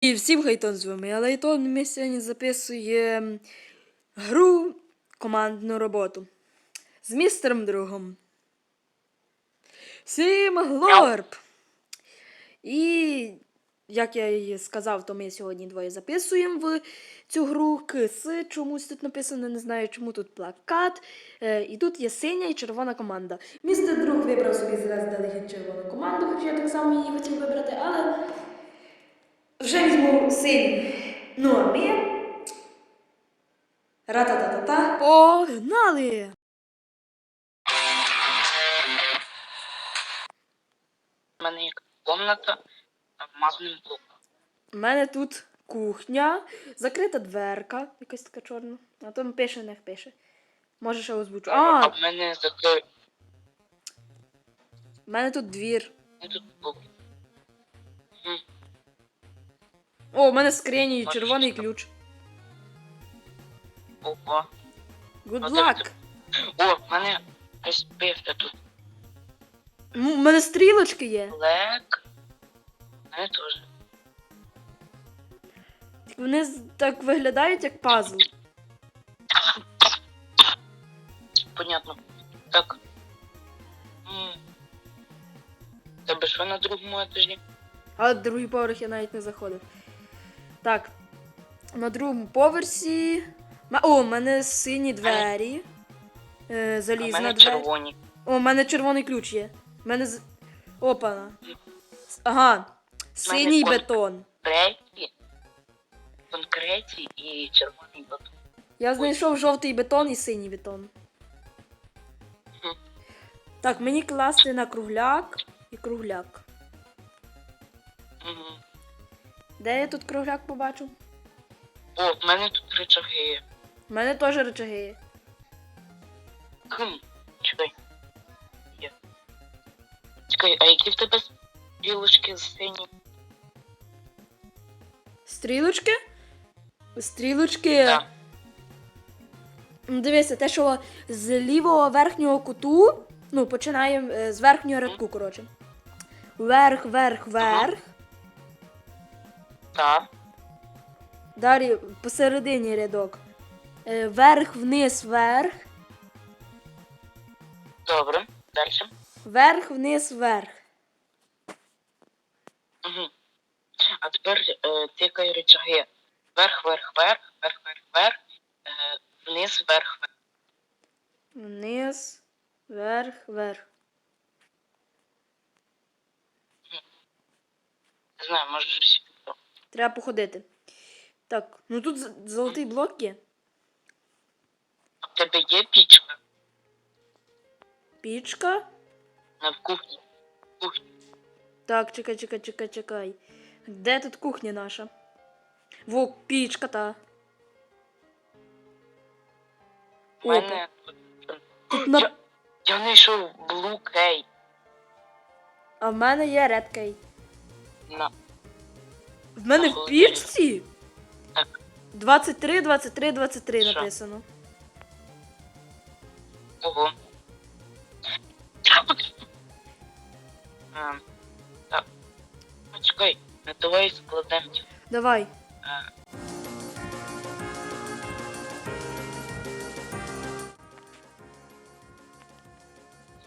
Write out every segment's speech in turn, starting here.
І всім хайтон з вами. Але Гайтон ми сьогодні записуємо гру командну роботу з містером другом. Всім глорб! І як я і сказав, то ми сьогодні двоє записуємо в цю гру кис. Чомусь тут написано, не знаю, чому тут плакат. Е, і тут є синя і червона команда. Містер друг вибрав собі заздалегідь червону команду, хоча я так само її хотів вибрати, але вже візьму синю. А ми. Ра-та-та-та-та. Погнали! У мене є комната вмазаним блоком. У мене тут кухня, закрита дверка, якась така чорна. А там пише, не пише. Може ще озвучу. А А, в мене закрив. в мене тут двір. Ну тут блок. О, у мене скрині червоний ключ. Ого. Good luck! О, в мене якась тут. М- У мене стрілочки є. Блек. У мене теж. Вони з- так виглядають як пазл. Понятно. Так. М. Тебе що на другому етажі? А другий поверх я навіть не заходив. Так. На другому поверсі. О, у мене сині двері. Е, залізна мене двері. червоні. О, у мене червоний ключ є. У мене з. Опана. С- Ага. Синій кон- бетон. Конкреті. Конкреті і червоний батон. Я знайшов жовтий бетон і синій бетон. Мгм. Так, мені класти на кругляк і кругляк. Угу. Де я тут кругляк побачив? О, в мене тут рычаги є. У мене теж речаги є. Хм, чекай. Є. Чекай, а які в тебе стрілочки сині? Стрілочки? Стрілочки. Так. Ну, Дивися, те, що з лівого верхнього куту. Ну, починаємо е, з верхнього рядку, коротше. Вверх, вверх, вверх. Так. Далі посередині рядок. Е, Вверх, вниз, вверх. Добре. Далі. Вверх, вниз, вверх. Угу. А тепер е, тикай рычаги. Вверх, вверх, вверх, вверх, вверх, вверх, е, вниз, вверх, вверх. Вниз, вверх, вверх. Не знаю, може. Треба походити. Так, ну тут золотий блок є. В тебе є пічка Пічка. на в кухні. Кухні. Так, чекай, чекай, чекай, чекай. Де тут кухня наша? Во, пічка та. У мене тут. На... Я, я знайшов Blue Key. А в мене є Red Key. На. В мене в пічці? Так. 23, 23, 23 Що? написано. Ого. Ем, Так. Чекай, ну давай складемо. Давай. Е,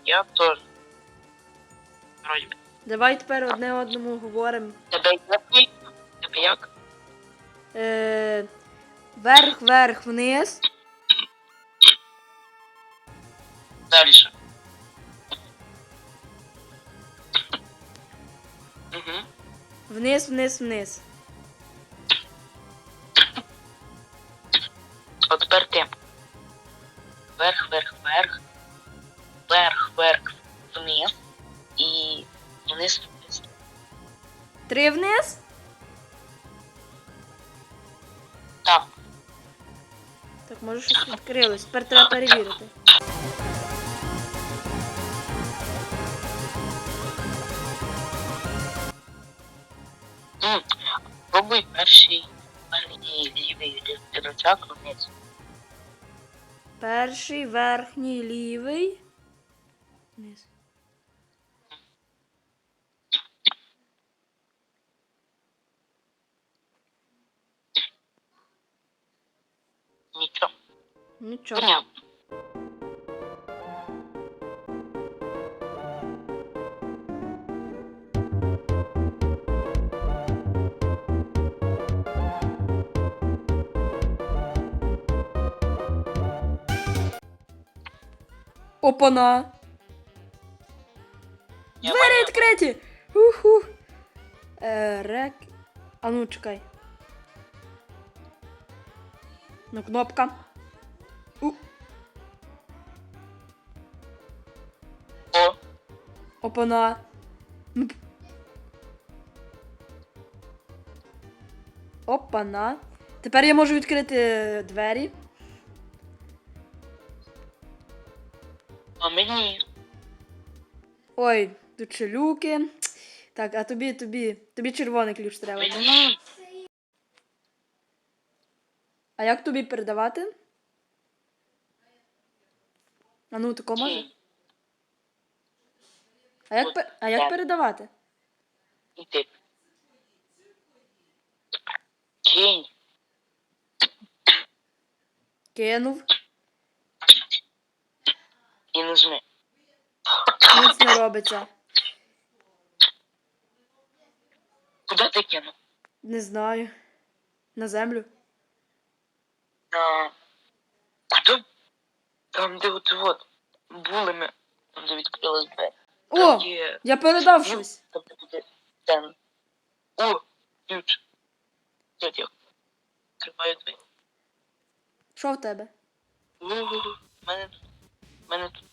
Я теж. Вроді. Давай тепер одне одному говоримо. Тебе ні? Е, вверх, вверх, вниз. Далі. Угу. Вниз, вниз, вниз. Щось. Тепер треба перевірити. Пробуй перший верхній лівий рычаг вниз. Перший, верхній, лівий. Вниз. Нічого. Опана. Я Двері відкриті! Уху. Е, рек. А ну, чекай. Ну, кнопка. Опана. М. Опана. Тепер я можу відкрити двері. а мені. Ой, тут ще люки. Так, а тобі, тобі, тобі червоний ключ треба. Мені. А як тобі передавати? А ну, тако може? А як, пе- а як передавати? Іди. Кінь. Кинув. І нажми. Ніц не робиться. Куди ти кинув? Не знаю. На землю. На... Куди? Там, де от от були ми. Там, де відкрилась двері. О! Є... Я передав Ну, щось. Там, буде стен. О, ключ. Що я? Тримаю двері. Що в тебе? У, мене тут. Мене тут.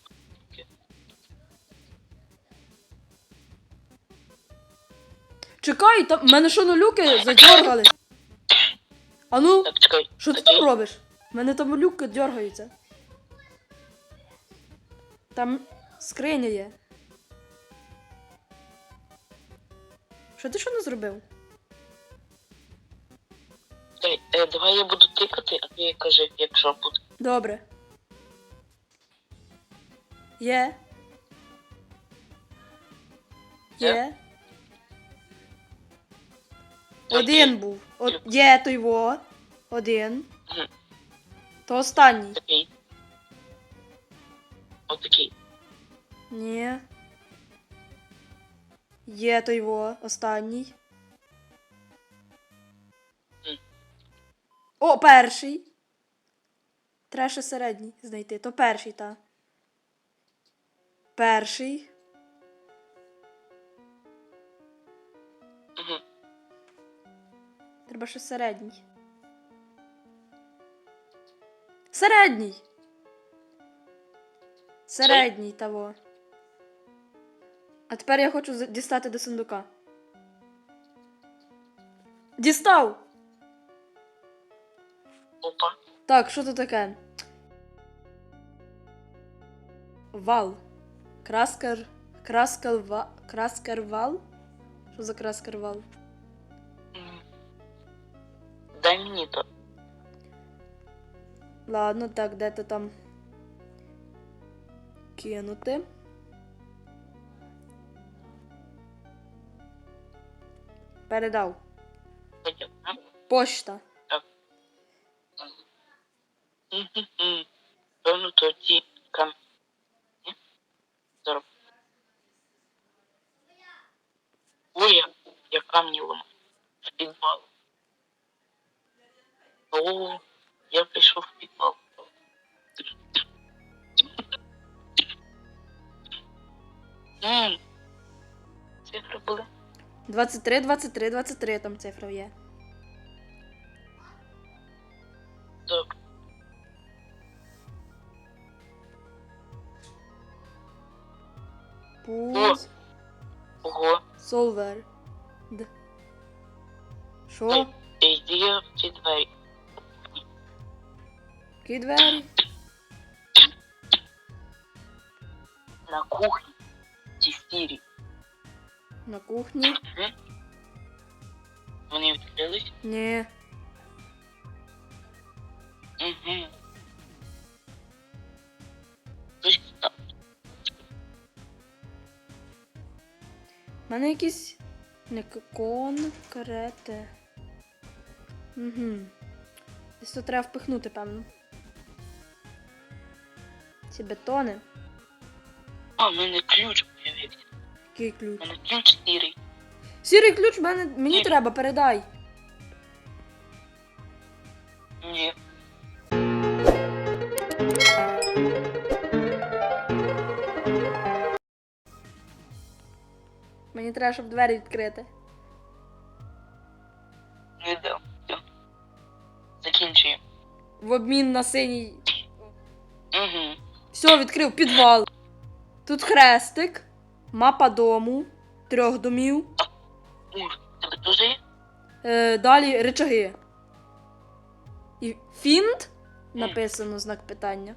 Чекай, там в мене що ну люки задергались. А ну, Так, чекай. що ти там робиш? В мене там люки дергаються. Там скриня є. Що ти що не зробив? Чекай, е, давай я буду тикати, а ти кажи, якщо буде. Добре. Є. Є. Один був. О, є той во. Один. Мгм. То останній. Такий. Отакий. Ні. Є той во. Останній. О, перший. Треба ще середній знайти. То перший, та. Перший. Угу. Треба ще середній. Середній. Середній того. А тепер я хочу дістати до сундука. Дістав! Опа. Так, що тут таке? Вал. Краскер. Краскерва... Краскервал? Що за краскервал? М. Дай мені то. Ладно, так, де то там. Кинути. Передав. Потім. 23, 23, 23 там цифра є. Добре. Пуз. Ого. Солвер. Д. Ой. Йди в ці двері. Які двері? На кухні. Ці стірі. На кухні? Мгм. Вони відкрились. Ні. Угу. Хтось там. У мене якісь не к- конкрети. Угу. Десь то треба впихнути, певно. Ці бетони. А, в мене ключ появився. Який У ключ? мене ключ сірий. Сірий ключ мене, мені Ні. треба, передай. Ні. Мені треба, щоб двері відкрити. Не дав. Закінчуємо. В обмін на синій. Угу. Все, відкрив підвал. Тут хрестик, мапа дому, трьох домів. Ур, тебе теж є? Е, далі речаги. І фінт написано знак питання.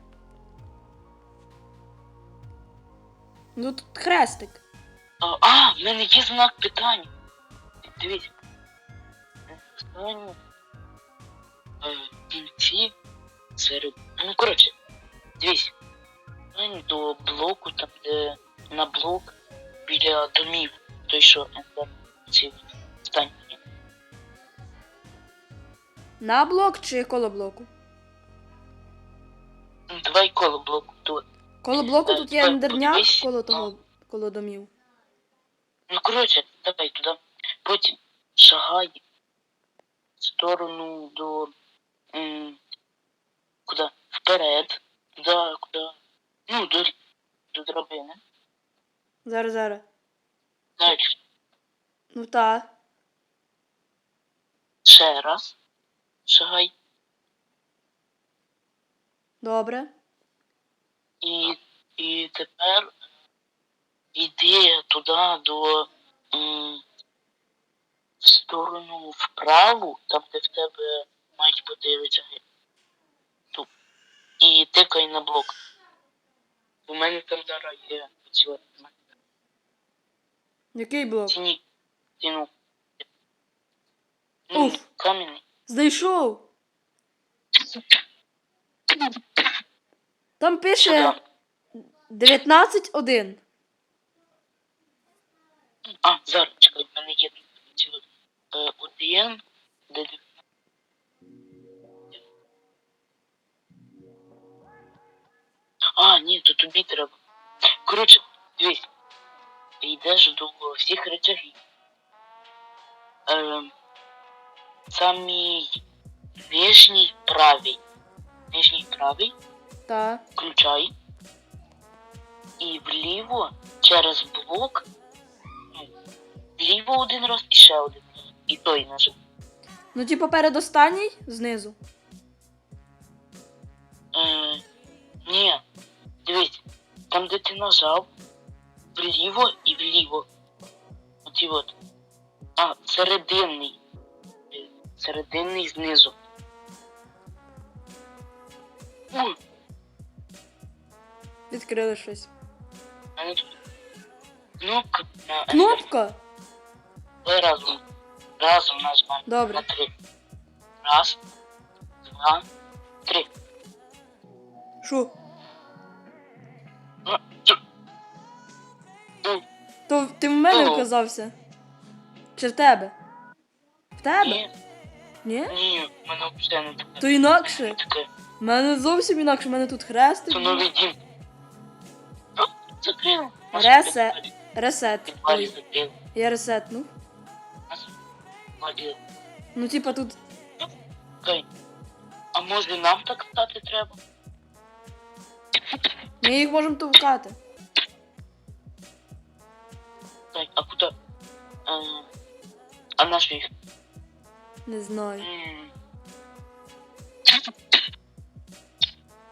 Ну тут хрестик. А, а, в мене є знак питання. Дивись. Останню. Е, кінці. Серед. Ну, коротше. Останню до блоку, там, де на блок біля домів. Той, що ендер. Ці останні. На блок чи коло блоку? Ну, Давай коло блоку тут. Коло блоку Е, тут є ендерняк, коло того, коло домів. Ну, коротше, давай туди. Потім шагай в сторону до. М, куди? Вперед. Туди, куди. Ну, до, до драбини. Зараз, зараз. Далі. Ну та. Ще раз. Шагай. Добре. І, і тепер йди туди до. М, в сторону вправу, там, де в тебе мають рычаги. Тут. І тикай на блок. У мене там зараз є Який блок? ціні. Ціну. Ну, камінь. Знайшов. Там пише Сюди. 19.1. А, зараз чекай, в мене є е, один, де А, ні, то тобі треба. Коротше, дивись. Ти йдеш до всіх речагів. Е, самий нижній правий. Нижній правий Та. включай. І вліво через блок. Ну, вліво один раз і ще один. І той нажив. Ну, типу, передостанній знизу. Е, ні, дивись, там де ти нажав, вліво і вліво. Оті от. А, серединний. Е, Серединний знизу. Ой, Відкрили щось. кнопка Кнопка? Давай разом. Разом нажмемо. Добре. На три. Раз, два, три. Що? Ну, То ти в мене оказався? Чи в тебе? В тебе? Ні, Ні? ні, в мене взагалі не таке. То інакше. Таке. У мене зовсім інакше, у мене тут хрестик. Це новий дім. А, Закрив. Ресет. Закрив. я ресетнув. Нас. Ну, типа тут. Окей. А може нам так стати треба? Ми їх можемо товкати. Так, а куди? Е, А наш їх? Не знаю. М.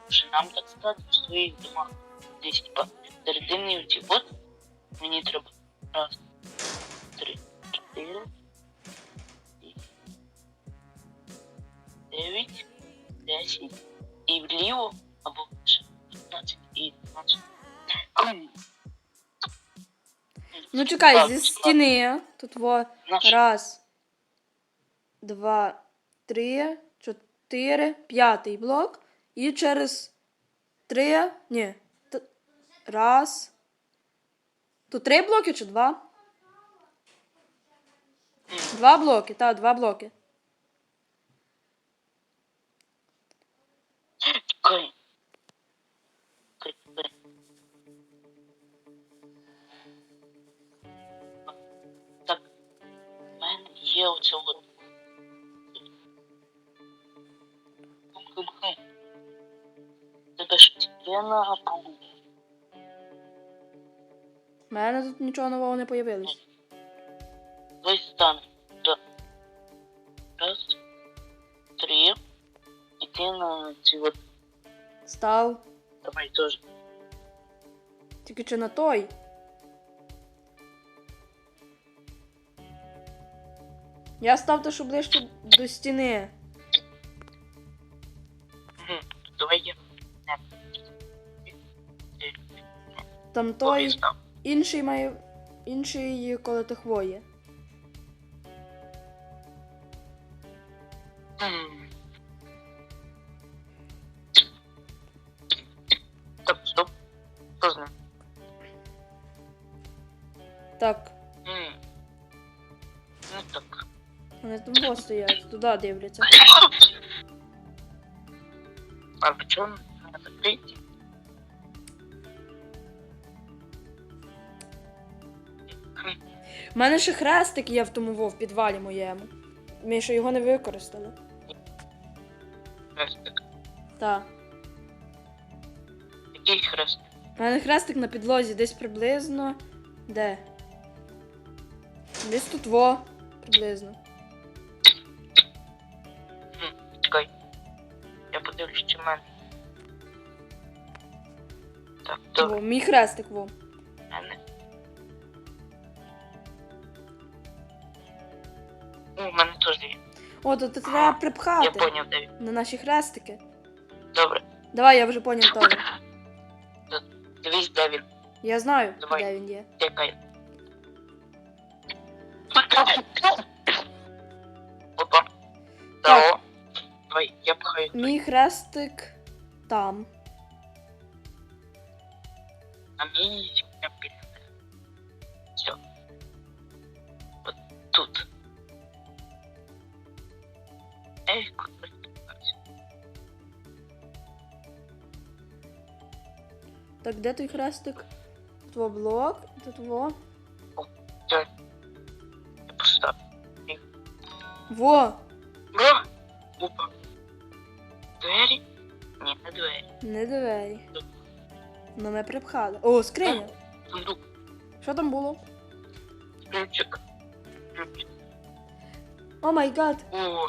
Може нам так стати в своїх домах? Десь типа середини оці от мені треба раз, три, чотири, сім, дев'ять, десять і вліво або ще 15 і 12. Ну чекай, Так, зі стіни. Тут во. Наш. Раз. Два, три, чотири, п'ятий блок. І через три. Ні. т- Раз. Тут три блоки чи два? Два блоки, так, два блоки. Є оце от. Хм-хм-хм. Тебе ж є на полу. У мене тут нічого нового не появилось. Весь стан. Да. Раз, три. Іди на ці от. Став. Давай теж. Тільки чи на той? Я став те, що ближче до стіни. Давай я. Там той інший має. інший коло тих воє. Там во стоять, туди дивляться. А в чому? У мене ще хрестик є в тому во, в підвалі моєму. Ми ще його не використали. Хрестик. Так. Який хрест? У мене хрестик на підлозі десь приблизно. Де? Десь тут во, приблизно. Чекай. Я подивлюсь, чи в мене. Так, добре. Во, мій хрестик во. в мене. О, у мене теж є. О, то це треба Я припхати поняв, де він. на наші хрестики. Добре. Давай, я вже поняв того. Дивись, де він. Я знаю, Давай. де він є. Чекай. Мій хрестик там. А мій. Все. От тут. Ей, куди? Так, де той хрестик? Тут блок, тут во. Во! Не двері. Ну ми припхали. О, скриня. Сундук. Що там було? Ключик. Ключ. О май гад. О,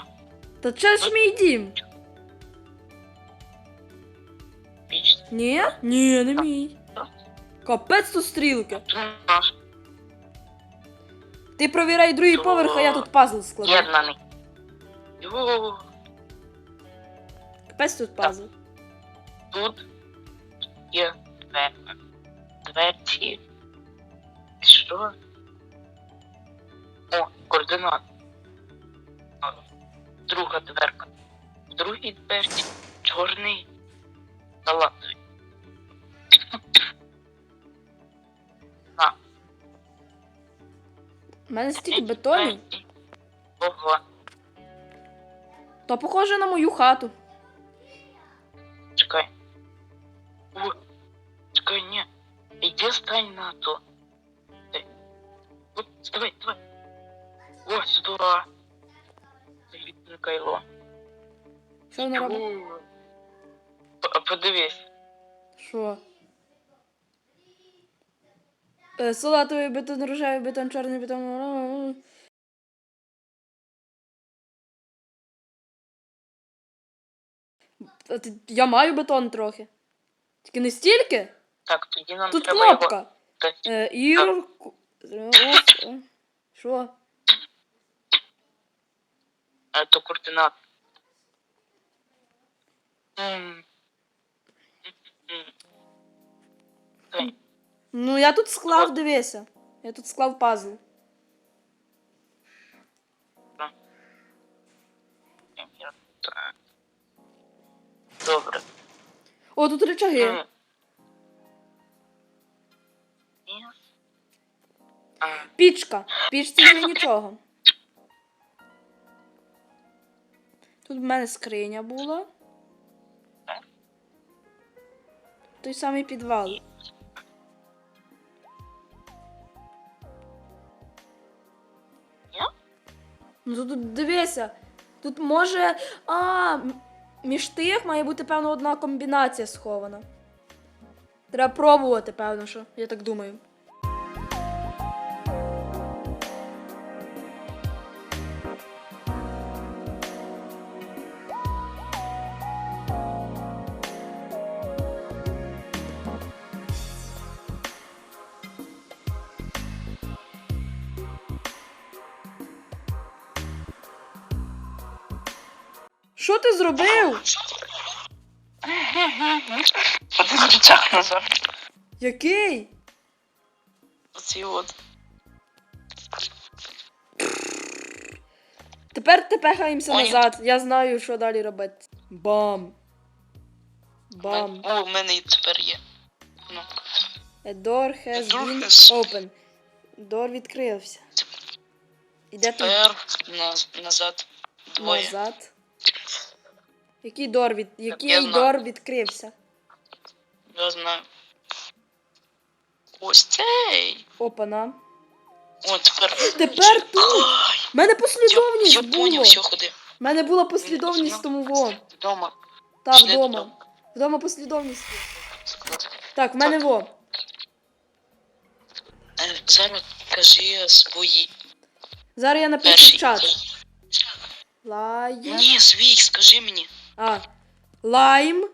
Та це ж мій дім. піч. Ні? Ні, не мій. Капець тут стрілки. Ти провіряй другий поверх, а я тут пазл складу. єднаний. Капець тут пазл. Тут є двері. Дверці. Що? О, координат. Друга дверка. В другій дверці чорний салатовий. У мене стільки бетонів. Ого. То похоже на мою хату. Чекай, ні. Іди стань на то. Дай. От, давай, давай. О, сюди. Залітне кайло. Що вона робить? П- Подивись. Що? Е, Салатовий бетон, рожевий бетон, чорний бетон. Ти- Я маю бетон трохи. Тільки не стільки. Так, тоді нам Тут треба його. кнопка. Та- Е, Ір... Е, ось, е. Що? А то координат. М. М. Дай. Ну я тут склав, дивися. Я тут склав пазл. Я- так. Добре. О, тут речаги. М. Пічка. Пічці вже нічого. Тут в мене скриня була. Той самий підвал. Ну тут дивися. Тут може. А, між тих має бути, певно, одна комбінація схована. Треба пробувати, певно, що. Я так думаю. Що ти зробив? Один рюкзак назад. Який? Оці от. Тепер ти пехаємося Поняв. назад. Я знаю, що далі робити. Бам. Бам. О, в мене і тепер є. Ну, A door has A door been has- open. Дор відкрився. Іде тут тепер на, назад двоє. назад. Який дор від... Який Я знаю. дор відкрився? Я знаю. Ось цей. Опана. О, тепер. Тепер тут. У мене послідовність я було. поняв, все ходи. У мене була послідовність тому во. Вдома. Та Пішли вдома. додому. Вдома послідовність. Так, в мене во. Е, Зараз кажи свої. Зараз я напишу в Перший. чат. Лайм. Ні, свій, скажи мені. А. Лайм.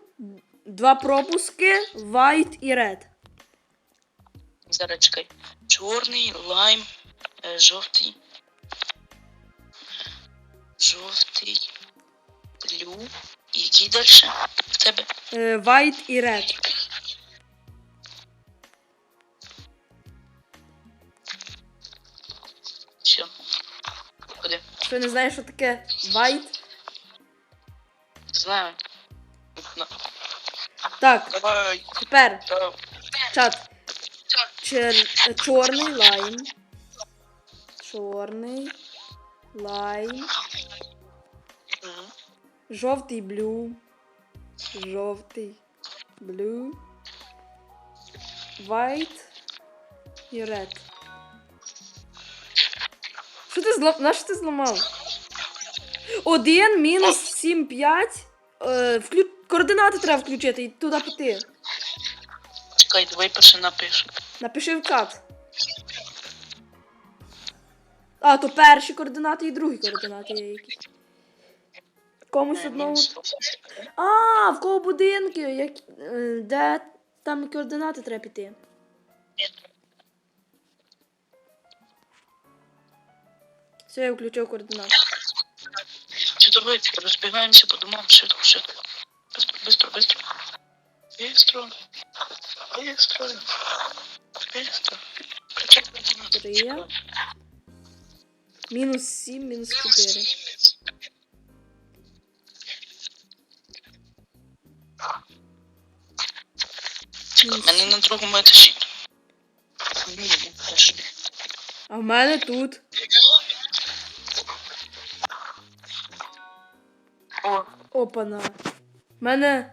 Два пропуски. White і red. Зараз чекай. Чорний, лайм, е, жовтий. Жовтий, блю. І який далі? В тебе? Е, White і red. Все. Ходи. Що не знаєш, що таке white? Знаю. Так, Давай. тепер Давай. чат. Чер... е, Чорний лайм. Чорний лайм. Жовтий блю. Жовтий блю. White і red. Що ти злам... На що ти зламав? Один мінус 7, 5. Е, вклю... Координати треба включити і туди піти. Чекай, давай перше напишу. Напиши в чат. А, то перші координати і другі координати є якісь. Комусь Е, одному. А, в кого будинки? Як... е, Де там координати треба піти? Все, я включив координати Все, давай, розбігаємося по домам, швидко, швидко. Быстро, быстро, быстро. Быстро. Быстро. Быстро. Включай координати. Три. Чекай. Мінус 7, мінус 4. Чекай, в мене на другому етажі. Ні, теж. А в мене тут. Опана. В мене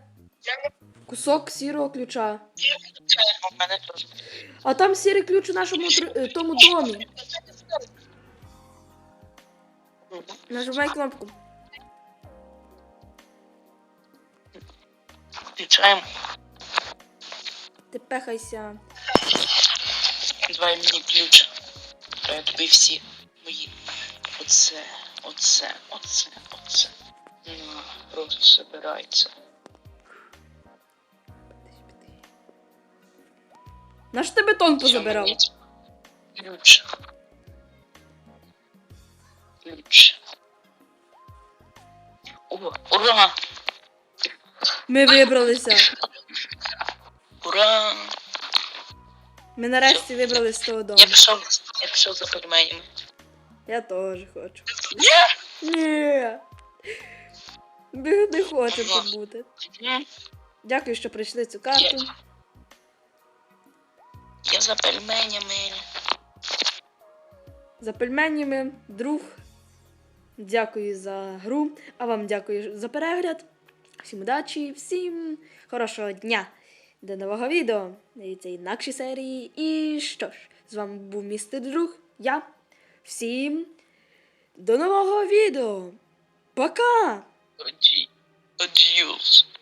кусок сірого ключа. А там сірий ключ у нашому тр- е, тому домі. Нажимай кнопку. Включаємо. Ти пехайся. Давай мені ключ. Треба тобі всі мої. Оце, оце, оце, оце. Ну, просто собирайте. Наш ти бетон позабирав? мені Ключ. Ключ. О, ура! Ми вибралися. Ура! Ми нарешті вибрались з того дому. Я пішов, я пішов за пельменями. Я теж хочу. Ні! Ні. Ми не хочемо тут бути. Дякую, що прийшли цю карту. Я за пельменями. За пельменями, друг. Дякую за гру, а вам дякую за перегляд. Всім удачі, всім хорошого дня. До нового відео. І це інакші серії. І що ж, з вами був містер друг. Я. Всім До нового відео. Пока! Adios.